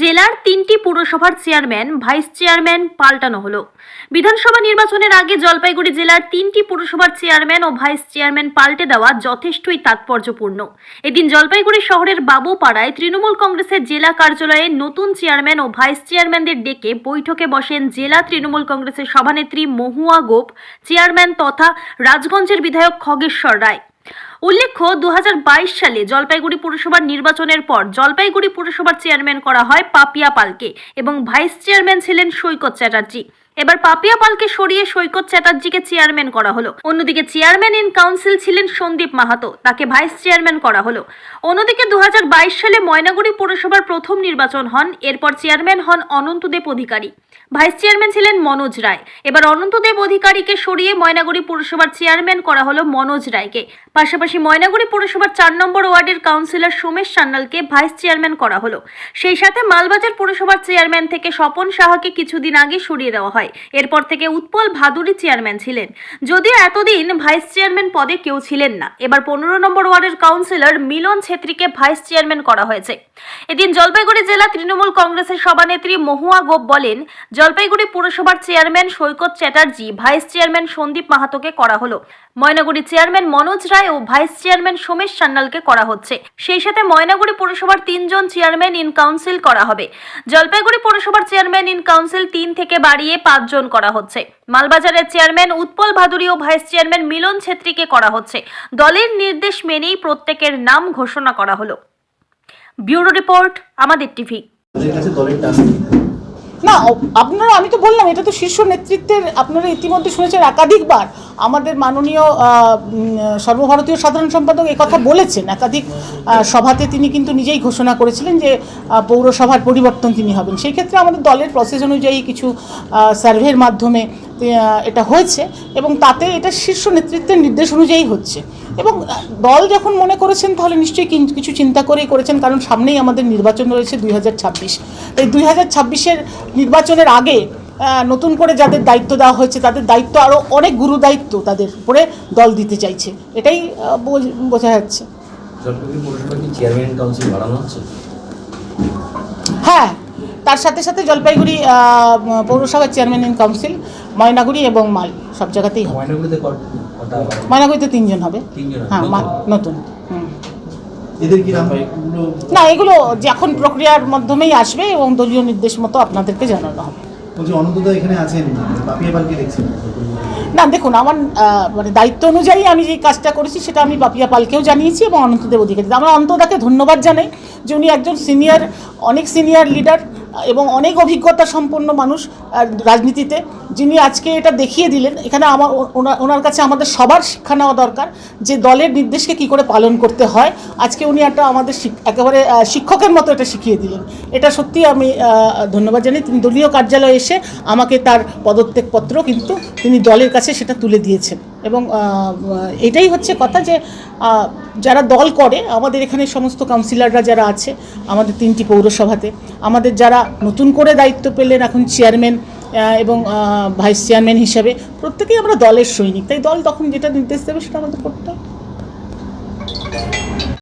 জেলার তিনটি পুরসভার চেয়ারম্যান, ভাইস চেয়ারম্যান পাল্টানো হলো। বিধানসভা নির্বাচনের আগে জলপাইগুড়ি জেলার তিনটি পুরসভার চেয়ারম্যান ও ভাইস চেয়ারম্যান পাল্টে দেওয়া যথেষ্টই তাৎপর্যপূর্ণ। এদিন জলপাইগুড়ি শহরের বাবুপাড়ায় তৃণমূল কংগ্রেসের জেলা কার্যালয়ে নতুন চেয়ারম্যান ও ভাইস চেয়ারম্যানদের ডেকে বৈঠকে বসেন জেলা তৃণমূল কংগ্রেসের সভানেত্রী মহুয়া গোপ, চেয়ারম্যান তথা রাজগঞ্জের বিধায়ক খগেশ্বর রায়। উল্লেখ্য দু হাজার বাইশ সালে জলপাইগুড়ি পুরসভার নির্বাচনের পর জলপাইগুড়ি পুরসভার চেয়ারম্যান করা হয় পাপিয়া পালকে এবং ভাইস চেয়ারম্যান ছিলেন সৈকত চ্যাটার্জি। এবার পাপিয়া পালকে সরিয়ে সৈকত চ্যাটার্জিকে চেয়ারম্যান করা হলো। অন্যদিকে চেয়ারম্যান ইন কাউন্সিল ছিলেন সন্দীপ মাহাতো, তাকে ভাইস চেয়ারম্যান করা হলো। অন্যদিকে দু হাজার বাইশ সালে ময়নাগুড়ি পুরসভার প্রথম নির্বাচন হন, এরপর চেয়ারম্যান হন অনন্তদেব অধিকারী। ভাইস চেয়ারম্যান ছিলেন মনোজ রায়। এবার অনন্তদেব অধিকারীকে সরিয়ে ময়নাগুড়ি পুরসভার চেয়ারম্যান করা হলো মনোজ রায়কে। পাশাপাশি ময়নাগুড়ি পুরসভার চার নম্বর ওয়ার্ডের কাউন্সিলর সোমেশ সান্যালকে ভাইস চেয়ারম্যান করা হলো। সেই সাথে মালবাজার পুরসভার চেয়ারম্যান থেকে স্বপন সাহাকে কিছুদিন আগে সরিয়ে দেওয়া হয়। এরপর থেকে উৎপল ভাদুরী চেয়ারম্যান ছিলেন। যদিও এতদিন ভাইস চেয়ারম্যান পদে কেউ ছিলেন না। এবার পনেরো নম্বর ওয়ার্ডের কাউন্সিলর মিলন ছেত্রীকে ভাইস চেয়ারম্যান করা হয়েছে। এদিন জলপাইগুড়ি জেলা তৃণমূল কংগ্রেসের সভানেত্রী মহুয়া গোপ বলেন, জলপাইগুড়ি পুরসভার chairman Saikat Chatterjee, vice chairman Sandip মাহাতোকে করা হলো। ময়নাগুড়ি চেয়ারম্যান মনোজ রায় ও ভাইস চেয়ারম্যান সোমেশ সান্যালকে করা হচ্ছে। সেই সাথে ময়নাগুড়ি পুরসভার তিনজন চেয়ারম্যান ইন কাউন্সিল করা হবে। জলপাইগুড়ি পুরসভার চেয়ারম্যান ইন কাউন্সিল তিন থেকে বাড়িয়ে পাঁচজন করা হচ্ছে। মালবাজারের চেয়ারম্যান উৎপল ভাদুরী ও ভাইস চেয়ারম্যান মিলন ছেত্রীকে করা হচ্ছে। দলের নির্দেশ মেনেই প্রত্যেকের নাম ঘোষণা করা হলো। ব্যুরো রিপোর্ট, আমাদের টিভি। না, আপনারা, আমি তো বললাম, এটা তো শীর্ষ নেতৃত্বের, আপনারা ইতিমধ্যে শুনেছেন একাধিকবার, আমাদের মাননীয় সর্বভারতীয় সাধারণ সম্পাদক কথা বলেছেন। একাধিক সভাতে তিনি কিন্তু নিজেই ঘোষণা করেছিলেন যে পৌরসভার পরিবর্তন তিনি হবেন। সেই ক্ষেত্রে আমাদের দলের প্রসেস অনুযায়ী কিছু সার্ভের মাধ্যমে এটা হয়েছে এবং তাতে এটা শীর্ষ নেতৃত্বের নির্দেশ অনুযায়ী হচ্ছে। এবং দল যখন মনে করেছেন তাহলে নিশ্চয়ই কিছু চিন্তা করেই করেছেন কারণ সামনেই আমাদের নির্বাচন রয়েছে দুই হাজার ছাব্বিশ। এই দুই হাজার ছাব্বিশের নির্বাচনের আগে নতুন করে যাদের দায়িত্ব দেওয়া হয়েছে তাদের দায়িত্ব আরও অনেক গুরু দায়িত্ব তাদের উপরে দল দিতে চাইছে। এটাই বোঝ- যাচ্ছে। হ্যাঁ তার সাথে সাথে জলপাইগুড়ি পৌরসভার চেয়ারম্যান ইন কাউন্সিল ময়নাগুড়ি এবং মাল সব জায়গাতেই হবে। ময়নাগুড়িতে তিনজন হবে। হ্যাঁ নতুন? নতুন। হুম এদের কি নাম? না এগুলো যে এখন প্রক্রিয়ার মাধ্যমেই আসবে এবং দলীয় নির্দেশ মতো আপনাদেরকে জানানো হবে। বলছি অনন্তদা এখানে আছেন বাপিয়া পালকে দেখছেন? না দেখুন আমার মানে দায়িত্ব অনুযায়ী আমি যে কাজটা করেছি সেটা আমি বাপিয়া পালকেও জানিয়েছি এবং অনন্তদেব অধিকারী আমরা অনন্তদাকে ধন্যবাদ জানাই যে উনি একজন সিনিয়র অনেক সিনিয়র লিডার এবং অনেক অভিজ্ঞতা সম্পন্ন মানুষ রাজনীতিতে, যিনি আজকে এটা দেখিয়ে দিলেন, এখানে আমার ওনার কাছে আমাদের সবার শিক্ষা নেওয়া দরকার যে দলের নির্দেশকে কি করে পালন করতে হয়। আজকে উনি একটা আমাদের একেবারে শিক্ষকের মতো এটা শিখিয়ে দিলেন। এটা সত্যি আমি ধন্যবাদ জানাই তিনি দলীয় কার্যালয়ে এসে আমাকে তার পদত্যাগপত্র কিন্তু তিনি দলের কাছে সেটা তুলে দিয়েছেন। এবং এটাই হচ্ছে কথা যে যারা দল করে, আমাদের এখানে সমস্ত কাউন্সিলররা যারা আছে, আমাদের তিনটি পৌরসভাতে, আমাদের যারা নতুন করে দায়িত্ব পেলেন এখন চেয়ারম্যান এবং ভাইস চেয়ারম্যান হিসাবে, প্রত্যেকেই আমরা দলের সৈনিক। তাই দল তখন যেটা নির্দেশ দেবে সেটা আমাদের করতে হবে।